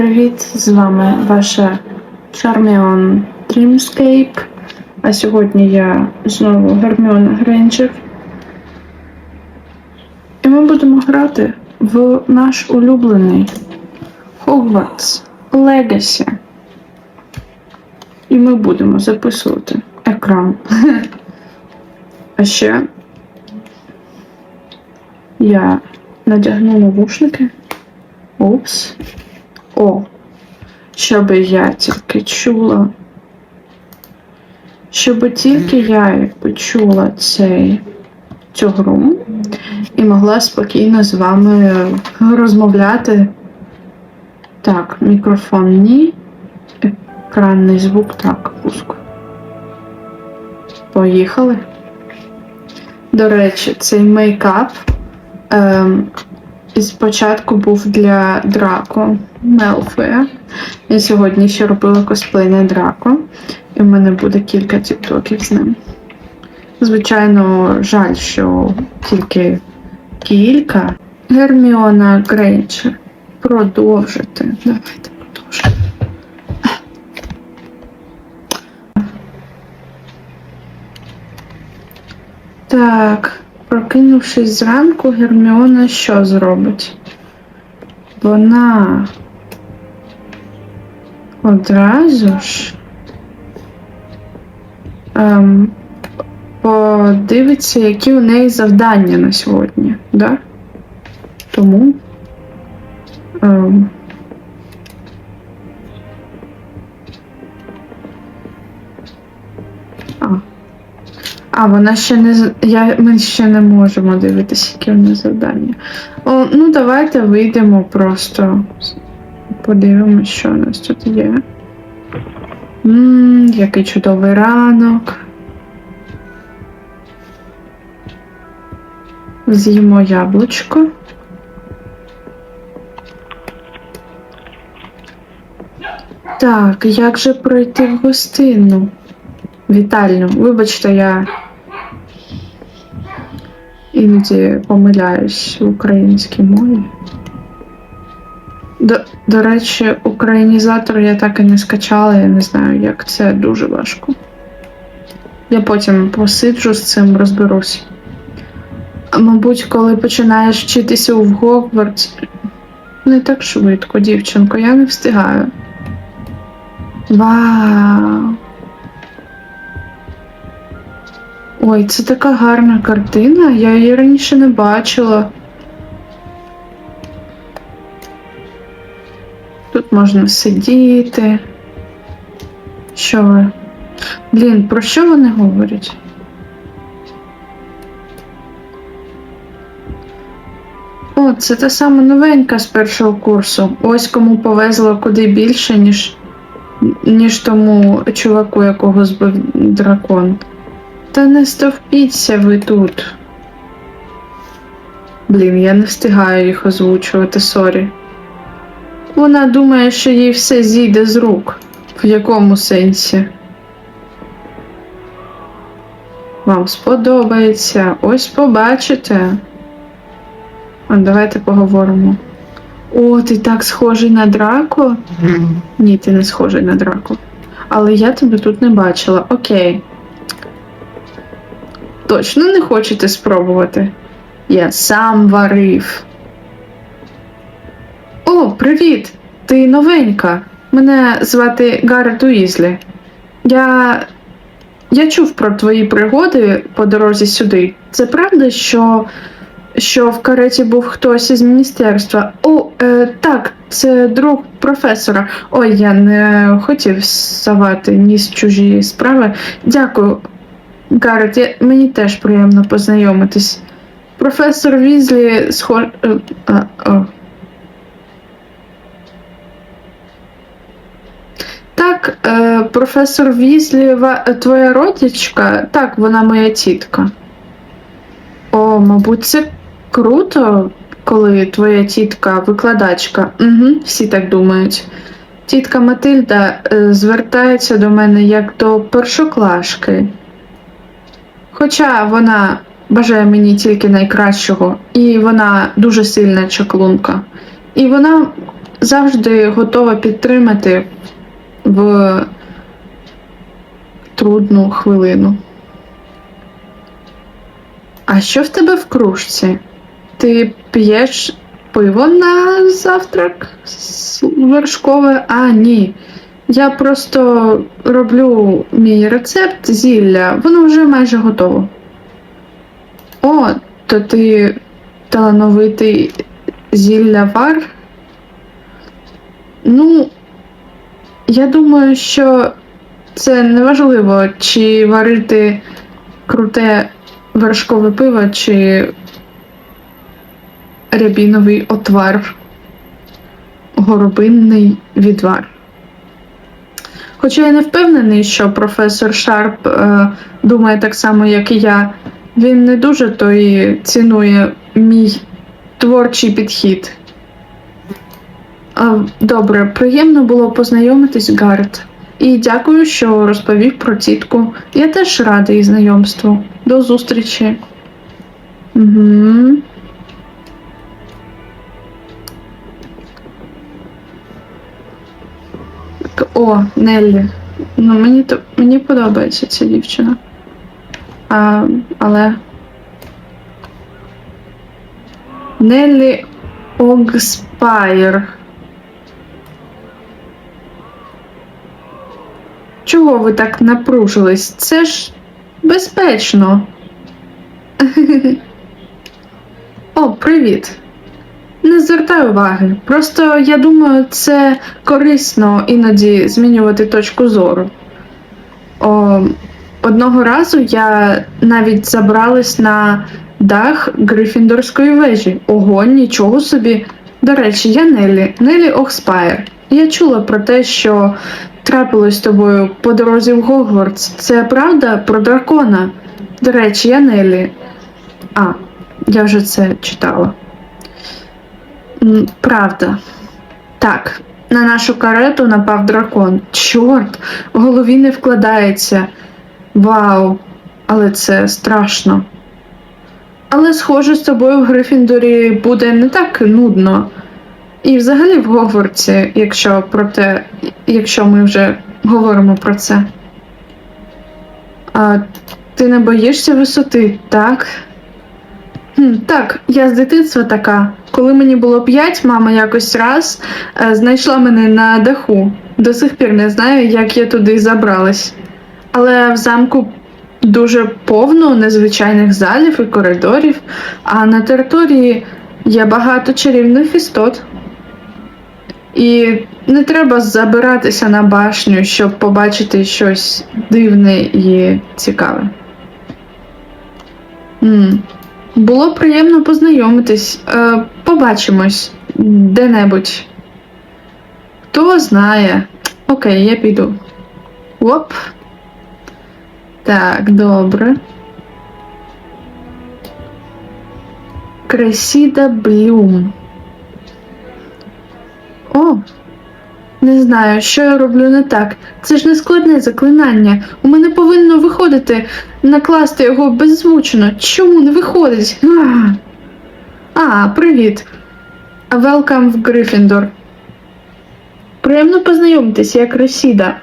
привіт! З вами ваша Charmion Dreamscape. А сьогодні я знову Герміона Грейнджер. І ми будемо грати в наш улюблений Hogwarts Legacy. І ми будемо записувати екран. А ще я надягну навушники. Упс. О, щоб я тільки чула. Щоб тільки я почула цей, цю гру і могла спокійно з вами розмовляти. Так, мікрофон ні. Екранний звук так, пуск. Поїхали. До речі, цей мейкап. Ем, спочатку був для Драко Мелфоя. Я сьогодні ще робила косплей на Драко, і в мене буде кілька тіктоків з ним. Звичайно, жаль, що тільки кілька. Герміона Грейнджер. Продовжити. Давайте продовжимо. Так. Прокинувшись зранку, Герміона що зробить? Вона одразу ж ем, подивиться, які у неї завдання на сьогодні, да? Тому ем, А, вона ще не я, ми ще не можемо дивитися, які в нас завдання. О, ну, давайте вийдемо просто. Подивимось, що у нас тут є. Ммм, який чудовий ранок. З'їмо яблучко. Так, як же пройти в гостину? Вітальню. Вибачте, я іноді помиляюсь в українській мові. До, до речі, українізатор я так і не скачала, я не знаю, як це дуже важко. Я потім посиджу з цим, розберусь. Мабуть, коли починаєш вчитися в Гогвартс, не так швидко, дівчинко, я не встигаю. Вау! Ой, це така гарна картина, я її раніше не бачила. Тут можна сидіти. Що ви? Блін, про що вони говорять? О, це та сама новенька з першого курсу. Ось кому повезло куди більше, ніж, ніж тому чуваку, якого збив дракон. Та не стовпіться ви тут. Блін, я не встигаю їх озвучувати, сорі. Вона думає, що їй все зійде з рук. В якому сенсі? Вам сподобається. Ось побачите. А давайте поговоримо. О, ти так схожий на драко? Ні, ти не схожий на драко. Але я тебе тут не бачила. Окей. Точно не хочете спробувати? Я сам варив. О, привіт! Ти новенька. Мене звати Гаррет Уізлі. Я. Я чув про твої пригоди по дорозі сюди. Це правда, що, що в кареті був хтось із міністерства? О, е, так, це друг професора. Ой, я не хотів совати ніс в чужі справи. Дякую. Гаррет, я, мені теж приємно познайомитись. Професор Візлі схож. е. Так, е, професор Візлі, е, твоя родичка? Так, вона моя тітка. О, мабуть, це круто, коли твоя тітка викладачка. Угу, всі так думають. Тітка Матильда е, звертається до мене як до першоклашки. Хоча вона бажає мені тільки найкращого, і вона дуже сильна чаклунка. І вона завжди готова підтримати в трудну хвилину. А що в тебе в кружці? Ти п'єш пиво на завтрак вершкове? А, ні. Я просто роблю мій рецепт зілля, воно вже майже готово. О, то ти талановитий зіллявар? Ну, я думаю, що це неважливо, чи варити круте вершкове пиво, чи рябіновий отвар, горобинний відвар. Хоча я не впевнений, що професор Шарп е, думає так само, як і я. Він не дуже то і цінує мій творчий підхід. А, добре, приємно було познайомитись, Гаррет. І дякую, що розповів про тітку. Я теж радий знайомству. До зустрічі. Угу. О, Неллі. Ну, мені, то, мені подобається ця дівчина. А, але. Неллі Огспайр. Чого ви так напружились? Це ж безпечно. О, привіт. Не звертай уваги. Просто я думаю, це корисно іноді змінювати точку зору. О, одного разу я навіть забралась на дах Грифіндорської вежі. Ого, нічого собі. До речі, я Нелі, Нелі Охспайр. Я чула про те, що трапилось з тобою по дорозі в Гогвартс. Це правда про дракона. До речі, я Нелі. А, я вже це читала. Правда. Так, на нашу карету напав дракон. Чорт, в голові не вкладається. Вау, але це страшно. Але, схоже, з тобою в Грифіндорі буде не так нудно. І взагалі в Гогвартсі, якщо про те, якщо ми вже говоримо про це. А ти не боїшся висоти, так? Хм, так, я з дитинства така. Коли мені було п'ять, мама якось раз е, знайшла мене на даху. До сих пір не знаю, як я туди забралась. Але в замку дуже повно незвичайних залів і коридорів, а на території є багато чарівних істот. І не треба забиратися на башню, щоб побачити щось дивне і цікаве. м Було приємно познайомитись. Е, побачимось де-небудь. Хто знає. Окей, я піду. Оп. Так, добре. Кресіда Блюм. О, не знаю, що я роблю не так. Це ж не складне заклинання. У мене повинно виходити накласти його беззвучно. Чому не виходить? А, а привіт. Welcome в Грифіндор. Приємно познайомитись, я Кресіда.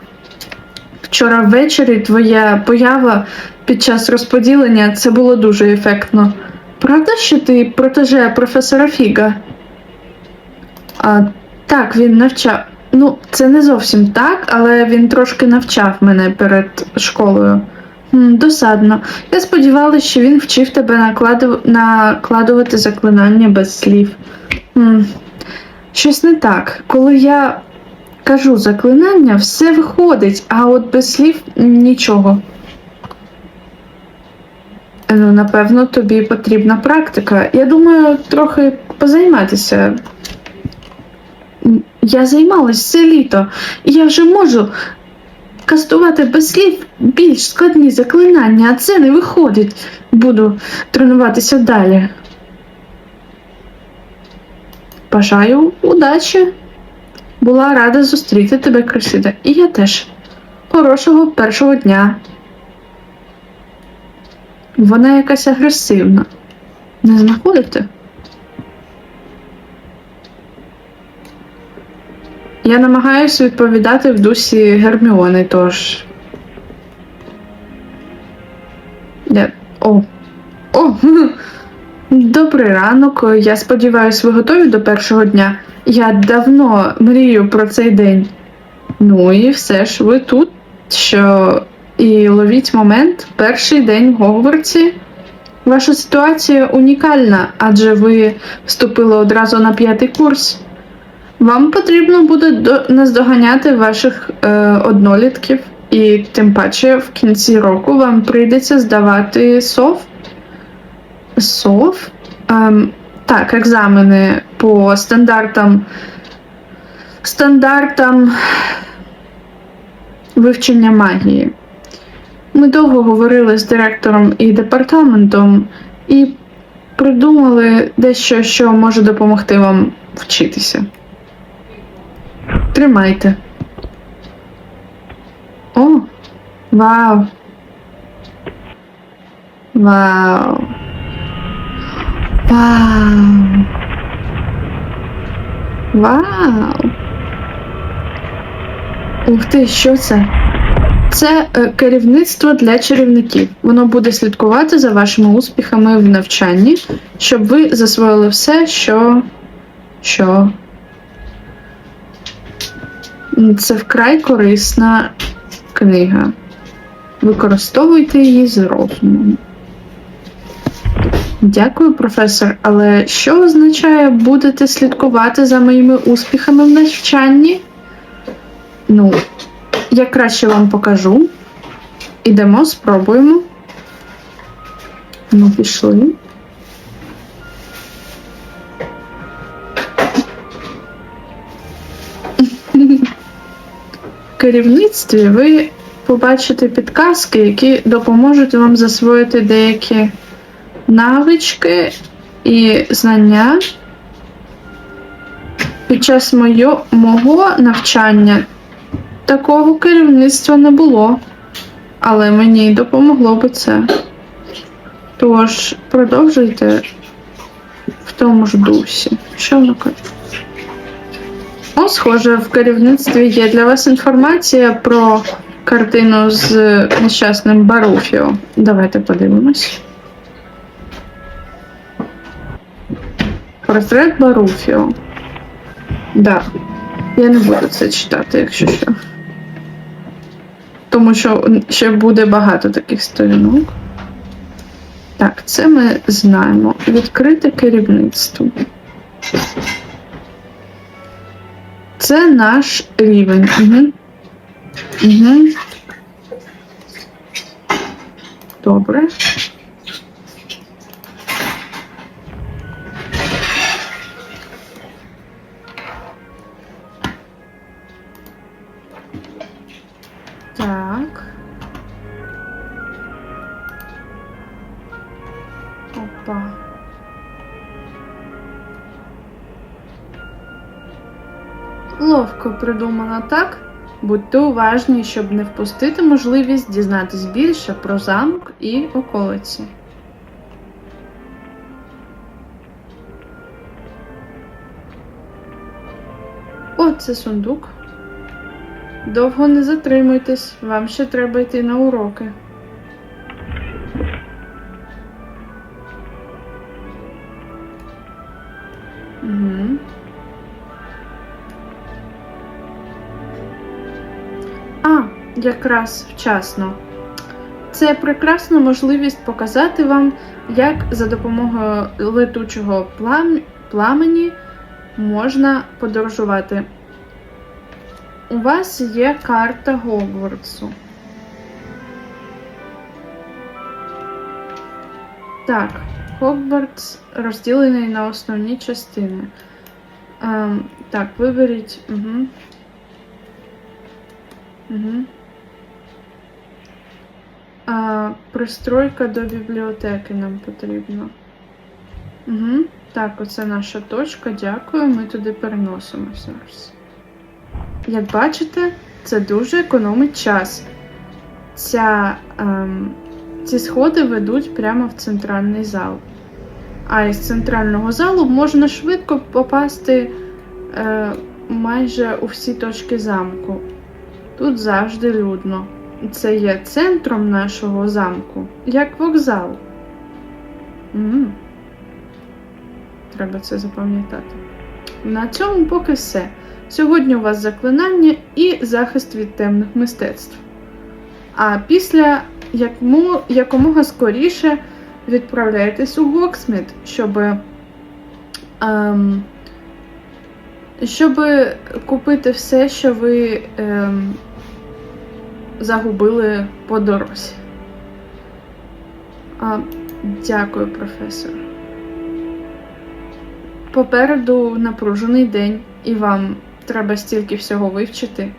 Вчора ввечері твоя поява під час розподілення це було дуже ефектно. Правда, що ти протеже професора Фіга? А, так, він навчав. Ну, це не зовсім так, але він трошки навчав мене перед школою. Досадно. Я сподівалася, що він вчив тебе накладу... накладувати заклинання без слів. Щось не так. Коли я кажу заклинання, все виходить, а от без слів нічого. Е, Ну, напевно, тобі потрібна практика. Я думаю, трохи позайматися. Я займалась все літо, і я вже можу кастувати без слів більш складні заклинання, а це не виходить. Буду тренуватися далі. Бажаю удачі. Була рада зустріти тебе, Крисида, і я теж. Хорошого першого дня. Вона якась агресивна. Не знаходите? Я намагаюся відповідати в дусі Герміони, тож. Я... О. О! Добрий ранок. Я сподіваюся, ви готові до першого дня. Я давно мрію про цей день. Ну і все ж ви тут, що і ловіть момент, перший день в Гогвартсі. Ваша ситуація унікальна, адже ви вступили одразу на п'ятий курс. Вам потрібно буде до... наздоганяти ваших е, однолітків, і тим паче в кінці року вам прийдеться здавати сов. Сов? Ем, так, екзамени по стандартам. Стандартам вивчення магії. Ми довго говорили з директором і департаментом і придумали дещо, що може допомогти вам вчитися. Тримайте. О! Вау! Вау! Вау! Вау! Ух ти, що це? Це е, керівництво для чарівників. Воно буде слідкувати за вашими успіхами в навчанні, щоб ви засвоїли все, що. що. Це вкрай корисна книга. Використовуйте її з розумом. Дякую, професор. Але що означає будете слідкувати за моїми успіхами в навчанні? Ну, я краще вам покажу. Ідемо, спробуємо. Ну, пішли. Керівництві ви побачите підказки, які допоможуть вам засвоїти деякі навички і знання. Під час моє, мого навчання такого керівництва не було, але мені допомогло би це. Тож, продовжуйте в тому ж дусі. Що воно каже? О, схоже, в керівництві є для вас інформація про картину з нещасним Баруфіо. Давайте подивимось. Портрет Баруфіо. Да. Я не буду це читати, якщо що. Тому що ще буде багато таких сторінок. Так, це ми знаємо. Відкрите керівництво. Це наш рівень. Угу. Угу. Добре. Ловко придумано так. Будьте уважні, щоб не впустити можливість дізнатись більше про замок і околиці. О, це сундук. Довго не затримуйтесь, вам ще треба йти на уроки. Якраз вчасно. Це прекрасна можливість показати вам, як за допомогою летучого плам... пламені можна подорожувати. У вас є карта Гогвартсу. Так, Хогвартс розділений на основні частини. Ем, так, виберіть. Угу. Угу. А, пристройка до бібліотеки нам потрібна. Угу. Так, оце наша точка. Дякую. Ми туди переносимося. Як бачите, це дуже економить час. Ця, ем, ці сходи ведуть прямо в центральний зал. А із центрального залу можна швидко попасти е, майже у всі точки замку. Тут завжди людно. Це є центром нашого замку, як вокзал. м Треба це запам'ятати. На цьому поки все. Сьогодні у вас заклинання і захист від темних мистецтв. А після якому, якомога скоріше відправляйтесь у Гоксміт, щоб, ем, щоб купити все, що ви ем, загубили по дорозі. А, дякую, професор. Попереду напружений день, і вам треба стільки всього вивчити.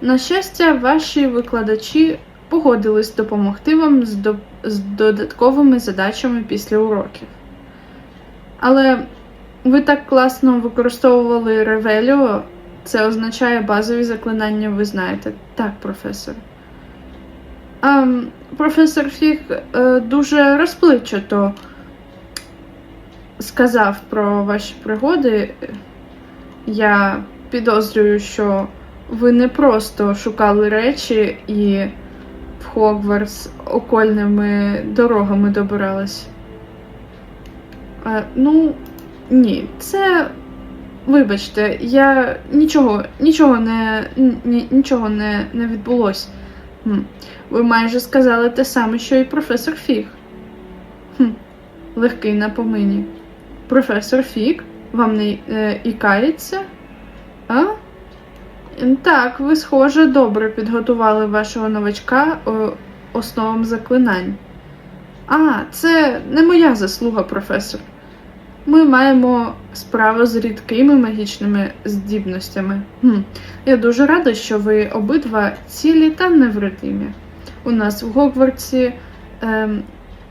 На щастя, ваші викладачі погодились допомогти вам з, до... з додатковими задачами після уроків. Але ви так класно використовували Ревеліо, це означає базові заклинання, ви знаєте. Так, професор. А, м, професор Фіг е, дуже розпливчато сказав про ваші пригоди. Я підозрюю, що ви не просто шукали речі і в Хогвартс окольними дорогами добирались. А, ну, ні, це. Вибачте, я нічого, нічого не, ні, нічого не, не відбулось. Хм. Ви майже сказали те саме, що і професор Фіг. Хм. Легкий на помині. Професор Фіг вам не е, ікається? А? Так, ви, схоже, добре підготували вашого новачка о, основам заклинань. А, це не моя заслуга, професор. Ми маємо справу з рідкими магічними здібностями. Хм. Я дуже рада, що ви обидва цілі та невредимі. У нас в Гогвартсі ем,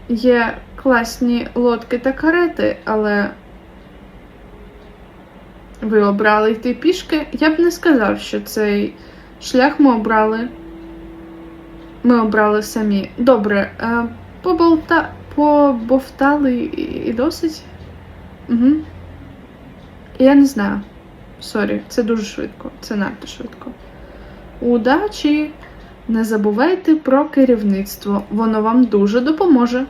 є класні лодки та карети, але ви обрали йти пішки. Я б не сказав, що цей шлях ми обрали. Ми обрали самі. Добре, е, поболта... побовтали і досить. Угу. Я не знаю. Сорі, це дуже швидко. Це надто швидко. Удачі! Не забувайте про керівництво, воно вам дуже допоможе.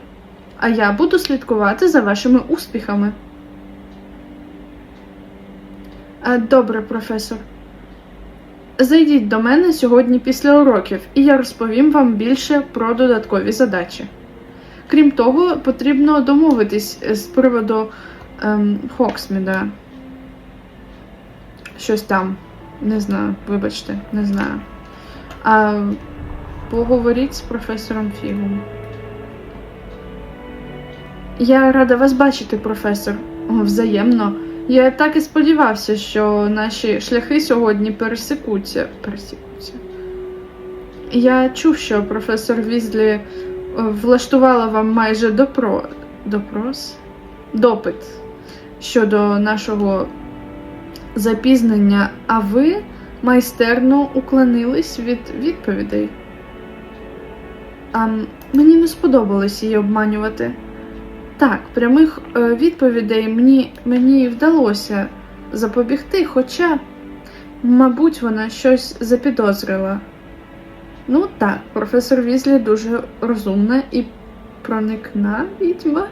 А я буду слідкувати за вашими успіхами. Добре, професор. Зайдіть до мене сьогодні після уроків, і я розповім вам більше про додаткові задачі. Крім того, потрібно домовитись з приводу ем, Хоксміда. Щось там. Не знаю, вибачте, не знаю. А поговоріть з професором Фігом. Я рада вас бачити, професор. Взаємно. Я так і сподівався, що наші шляхи сьогодні пересекуться. пересікуться. Я чув, що професор Візлі е, влаштувала вам майже допро... допрос? допит щодо нашого запізнення, а ви майстерно уклонились від відповідей. А мені не сподобалось її обманювати. Так, прямих е, відповідей мені, мені вдалося запобігти, хоча, мабуть, вона щось запідозрила. Ну так, професор Візлі дуже розумна і проникна відьма.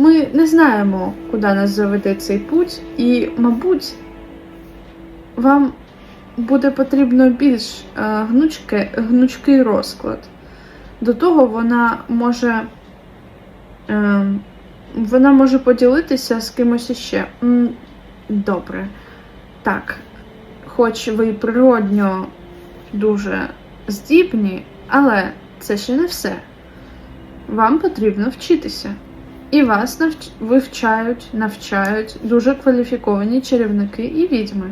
Ми не знаємо, куди нас заведе цей путь, і, мабуть, вам буде потрібно більш е, гнучке, гнучкий розклад. До того вона може е, вона може поділитися з кимось іще. Добре. Так, хоч ви й природньо дуже здібні, але це ще не все. Вам потрібно вчитися. І вас навч... вивчають, навчають дуже кваліфіковані чарівники і відьми.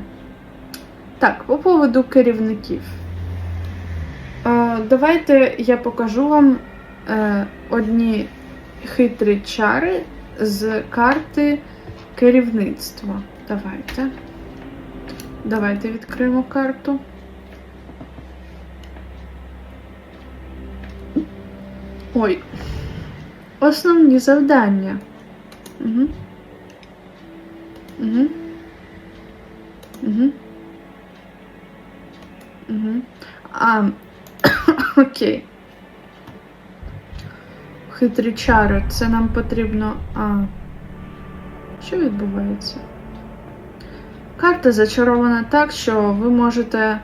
Так, по поводу керівників. Е, давайте я покажу вам е, одні хитрі чари з карти керівництва. Давайте. Давайте відкриємо карту. Ой. Основні завдання. Угу. Угу. Угу. Угу. А, окей. Хитрі чари. Це нам потрібно. А. Що відбувається? Карта зачарована так, що ви можете.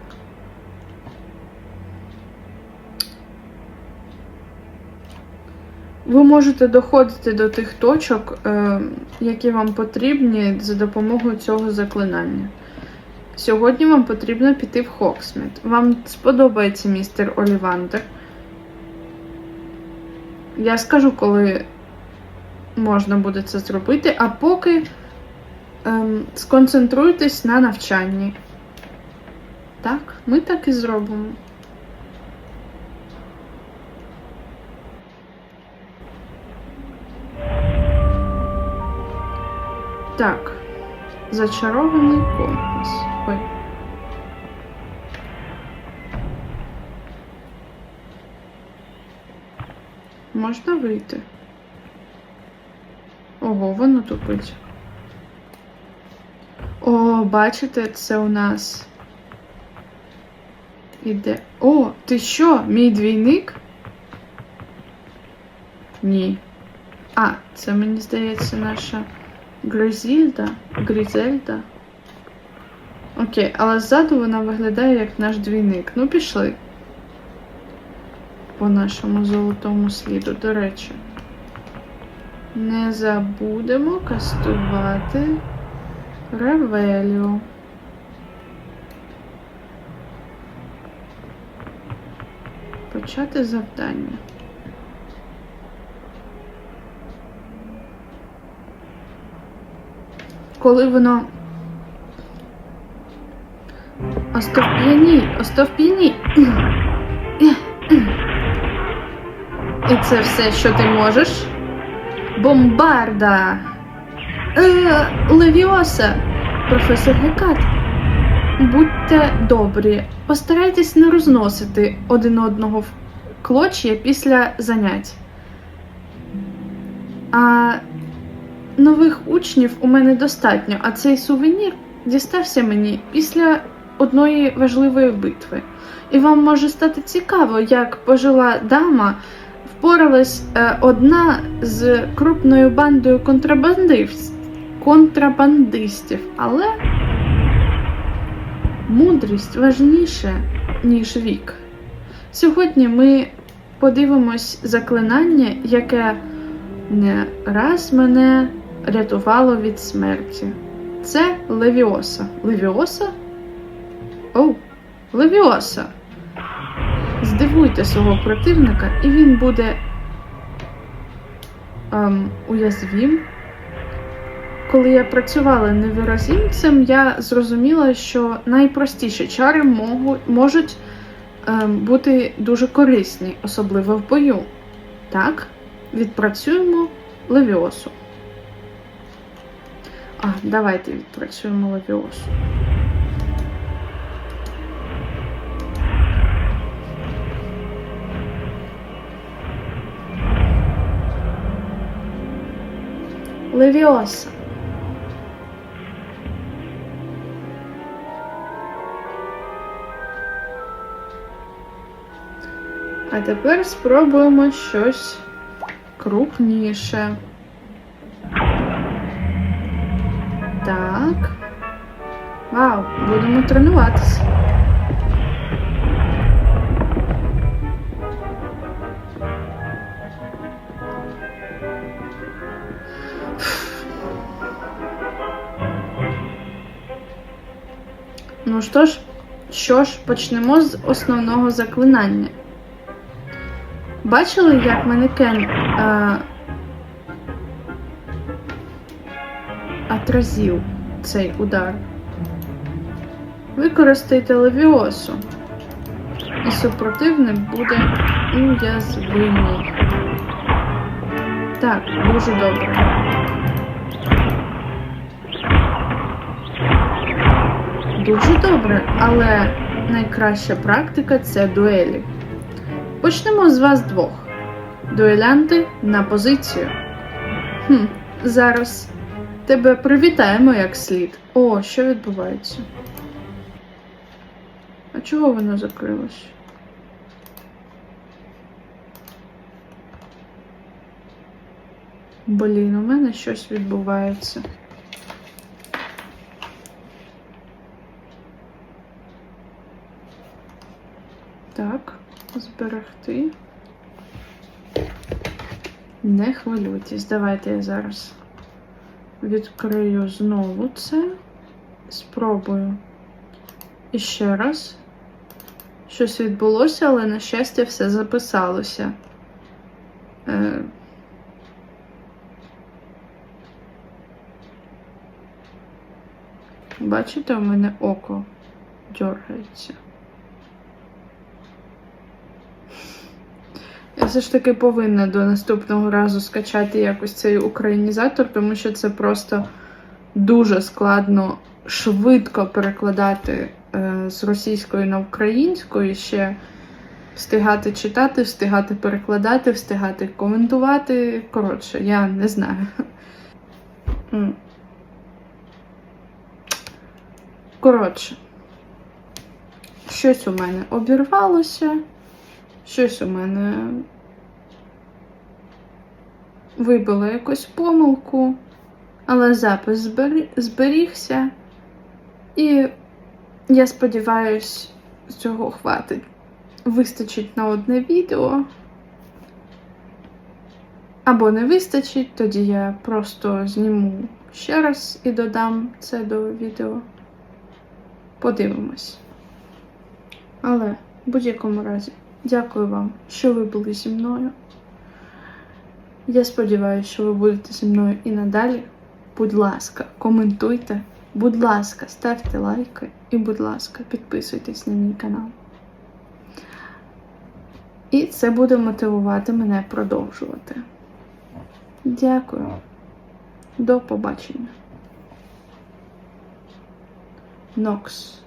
Ви можете доходити до тих точок, е, які вам потрібні за допомогою цього заклинання. Сьогодні вам потрібно піти в Хоксміт. Вам сподобається містер Олівандер. Я скажу, коли можна буде це зробити, а поки ем, сконцентруйтесь на навчанні. Так, ми так і зробимо. Так, зачарований компас. Ой. Можна вийти? Ого, воно тупить. О, бачите, це у нас. Іде. О, ти що, мій двійник? Ні. А, це мені здається наша Гризільда. Грізельда. Окей, але ззаду вона виглядає як наш двійник. Ну, пішли. По нашому золотому сліду, до речі. Не забудемо кастувати Ревеліо. Почати завдання. Коли воно. Остовп'яні, остовп'яні. І це все, що ти можеш? Бомбарда. Е, Левіоса, професор Гекат. Будьте добрі, постарайтесь не розносити один одного в клоч'я після занять. А нових учнів у мене достатньо, а цей сувенір дістався мені після одної важливої битви. І вам може стати цікаво, як пожила дама впоралась е, одна з крупною бандою контрабандистів, але мудрість важніше, ніж вік. Сьогодні ми подивимось заклинання, яке не раз мене рятувало від смерті. Це Левіоса. Левіоса? Оу, Левіоса. Здивуйте свого противника, і він буде ем, уязвим. Коли я працювала невиразімцем, я зрозуміла, що найпростіші чари можуть ем, бути дуже корисні, особливо в бою. Так, відпрацюємо левіосу. А, давайте відпрацюємо левіосу. Левіоса. А тепер спробуємо щось крупніше. Так. Вау, будемо тренуватися. Ну що ж, що ж, почнемо з основного заклинання. Бачили, як манекен е, отразив цей удар? Використайте левіосу, і супротивник буде уязвимий. Так, дуже добре. Дуже добре, але найкраща практика це дуелі. Почнемо з вас двох. Дуелянти на позицію. Хм, зараз Тебе привітаємо як слід. О, що відбувається? А чого воно закрилось? Блін, у мене щось відбувається. Так, зберегти. Не хвилюйтесь, давайте я зараз відкрию знову це. Спробую. І ще раз. Щось відбулося, але, на щастя, все записалося. Е... Бачите, у мене око дергається. Я все ж таки повинна до наступного разу скачати якось цей українізатор, тому що це просто дуже складно швидко перекладати е, з російської на українську і ще встигати читати, встигати перекладати, встигати коментувати. Коротше, я не знаю. Коротше, щось у мене обірвалося. Щось у мене вибило якусь помилку, але запис зберігся, і я сподіваюсь, цього хватить. Вистачить на одне відео. Або не вистачить, тоді я просто зніму ще раз і додам це до відео. Подивимось. Але в будь-якому разі. Дякую вам, що ви були зі мною. Я сподіваюся, що ви будете зі мною і надалі. Будь ласка, коментуйте, будь ласка, ставте лайки і, будь ласка, підписуйтесь на мій канал. І це буде мотивувати мене продовжувати. Дякую. До побачення. Нокс.